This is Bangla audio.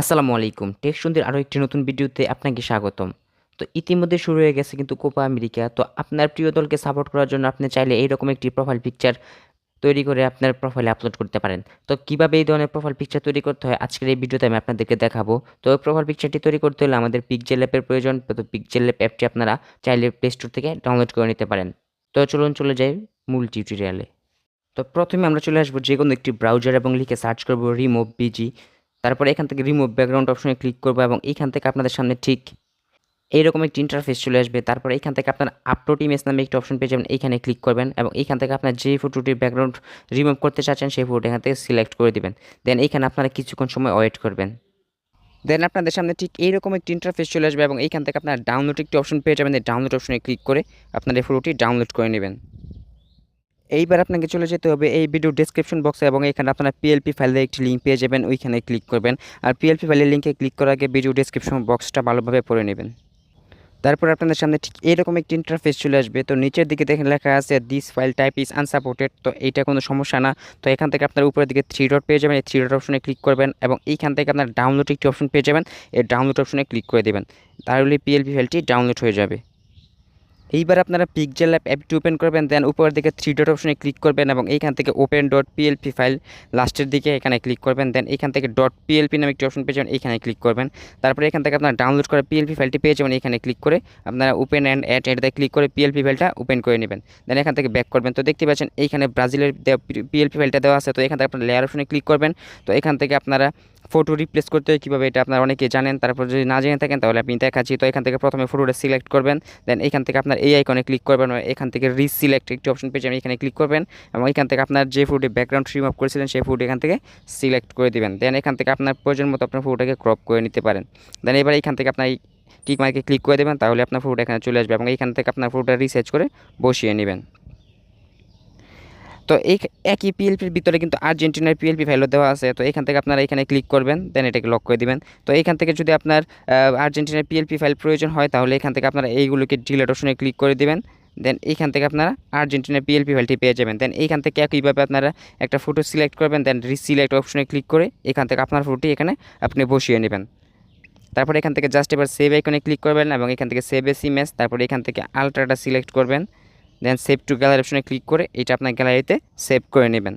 আসসালামু আলাইকুম। টেক সুন্দর আরও একটি নতুন ভিডিওতে আপনাকে স্বাগতম। তো ইতিমধ্যে শুরু হয়ে গেছে কিন্তু কোপা আমেরিকা। তো আপনার প্রিয় দলকে সাপোর্ট করার জন্য আপনি চাইলে এইরকম একটি প্রোফাইল পিকচার তৈরি করে আপনার প্রোফাইলে আপলোড করতে পারেন। তো কীভাবে এই ধরনের প্রোফাইল পিকচার তৈরি করতে হয় আজকের এই ভিডিওতে আমি আপনাদেরকে দেখাবো। তো ওই প্রোফাইল পিকচারটি তৈরি করতে হলে আমাদের পিকজেল অ্যাপের প্রয়োজন। তো পিকজেল অ্যাপ অ্যাপটি আপনারা চাইলে প্লে স্টোর থেকে ডাউনলোড করে নিতে পারেন। তো চলুন চলে যাই মূল টিউটোরিয়ালে তো প্রথমে আমরা চলে আসব যে কোনো একটি ব্রাউজার এবং লিখে সার্চ করব রিমুভ বিজি তারপরে এখান থেকে রিমুভ ব্যাকগ্রাউন্ড অপশনে ক্লিক করব এবং এইখান থেকে আপনাদের সামনে ঠিক এইরকম একটি ইন্টারফেস চলে আসবে। তারপরে এখান থেকে আপনার আপলোড ইমেজ নামে একটি অপশন পেয়ে যাবেন এইখানে ক্লিক করবেন এবং এইখান থেকে আপনার যে ফটোটির ব্যাকগ্রাউন্ড রিমুভ করতে চাচ্ছেন, সেই ফটো এখান থেকে সিলেক্ট করে দিবেন। দেন এইখানে আপনারা কিছুক্ষণ সময় ওয়েট করবেন। দেন আপনাদের সামনে ঠিক এইরকম একটি ইন্টারফেস চলে আসবে এবং এইখান থেকে আপনার ডাউনলোড একটি অপশন পেয়ে যাবেন। ডাউনলোড অপশনে ক্লিক করে আপনার এই ফটোটি ডাউনলোড করে নেবেন। এইবার আপনাকে চলে যেতে হবে এই ভিডিও ডেসক্রিপশন বক্সে এবং এখানে আপনারা পিএলপি ফাইলের একটি লিঙ্ক পেয়ে যাবেন, ওইখানে ক্লিক করবেন। আর পিএলপি ফাইলের লিঙ্কে ক্লিক করার আগে ভিডিও ডেসক্রিপশন বক্সটা ভালোভাবে পড়ে নেবেন। তারপর আপনাদের সামনে ঠিক এরকম একটি ইন্টারফেস চলে আসবে। তো নিচের দিকে দেখেন লেখা আছে this file type is unsupported তো এইটা কোনো সমস্যা না। তো এখান থেকে আপনার উপরের দিকে থ্রি ডট পেয়ে যাবেন। এই থ্রি ডট অপশনে ক্লিক করবেন এবং এইখান থেকে আপনার ডাউনলোড একটি অপশন পেয়ে যাবেন। এই ডাউনলোড অপশনে ক্লিক করে দেবেন। তাহলে পিএলপি ফাইলটি ডাউনলোড হয়ে যাবে। এইবার আপনারা পিকজেল অ্যাপ অ্যাপটি ওপেন করবেন দেন উপরের দিকে থ্রি ডট অপশনে ক্লিক করবেন এবং এইখান থেকে ওপেন ডট পিএলপি ফাইল লাস্টের দিকে এখানে ক্লিক করবেন দেন এখান থেকে ডট পিএলপি নামে একটি অপশন পেয়ে যাবেন এখানে ক্লিক করবেন। তারপরে এখান থেকে আপনারা ডাউনলোড করা পিএলপি ফাইলটি পেয়ে যাবেন এখানে ক্লিক করে আপনারা ওপেন অ্যান্ড অ্যাড এটাতে ক্লিক করে পিএলপি ফাইলটা ওপেন করে নেবেন। দেন এখান থেকে ব্যাক করবেন, তো দেখতে পাচ্ছেন এইখানে ব্রাজিলের পিএলপি ফাইলটা দেওয়া আছে, তো এখান থেকে আপনারা লেয়ার অপশনে ক্লিক করবেন। তো এখান থেকে আপনারা ফটো রিপ্লেস করতে হয়, কীভাবে এটা আপনারা অনেকে জানেন, তারপর যদি না জেনে থাকেন তাহলে আপনি দেখাচ্ছি। তো এখান থেকে প্রথমে ফটোটা সিলেক্ট করবেন দেন এখান থেকে আপনার এই আইকনে ক্লিক করবেন এখান থেকে রিসিলেক্ট একটি অপশন পেয়ে যাবেন, এখানে ক্লিক করবেন এবং এখান থেকে আপনার যে ফুটে ব্যাকগ্রাউন্ড রিমুভ করেছিলেন, সেই ফুট এখান থেকে সিলেক্ট করে দেবেন। দেন এখান থেকে আপনার প্রয়োজন মতো আপনার ফুডটাকে ক্রপ করে নিতে পারেন। দেন এবার এখান থেকে আপনার টিক মার্কে ক্লিক করে দেবেন, তাহলে আপনার ফুড এখানে চলে আসবে এবং এখান থেকে আপনার ফুটটা রিসার্চ করে বসিয়ে নেবেন। তো এই একই পিএলপির ভিতরে কিন্তু আর্জেন্টিনার পিএলপি ফাইলও দেওয়া আছে। তো এখান থেকে আপনারা এখানে ক্লিক করবেন দেন এটাকে লক করে দিবেন। তো এখান থেকে যদি আপনার আর্জেন্টিনার পিএলপি ফাইল প্রয়োজন হয়, তাহলে এখান থেকে আপনারা এইগুলোকে ডিলেট অপশনে ক্লিক করে দিবেন। দেন এইখান থেকে আপনারা আর্জেন্টিনার পিএলপি ফাইলটি পেয়ে যাবেন। দেন এইখান থেকে একইভাবে আপনারা একটা ফটো সিলেক্ট করবেন দেন রিসিলেক্ট অপশনে ক্লিক করে এখান থেকে আপনার ফটোটি এখানে আপনি বসিয়ে নেবেন। তারপর এখান থেকে জাস্ট এবার সেভ আইকনে ক্লিক করবেন এবং এখান থেকে সেভ এস ইমেজ তারপরে এখান থেকে আলট্রাটা সিলেক্ট করবেন। দেন সেভ টু গ্যালারি অপশনে ক্লিক করে এটা আপনার গ্যালারিতে সেভ করে নেবেন।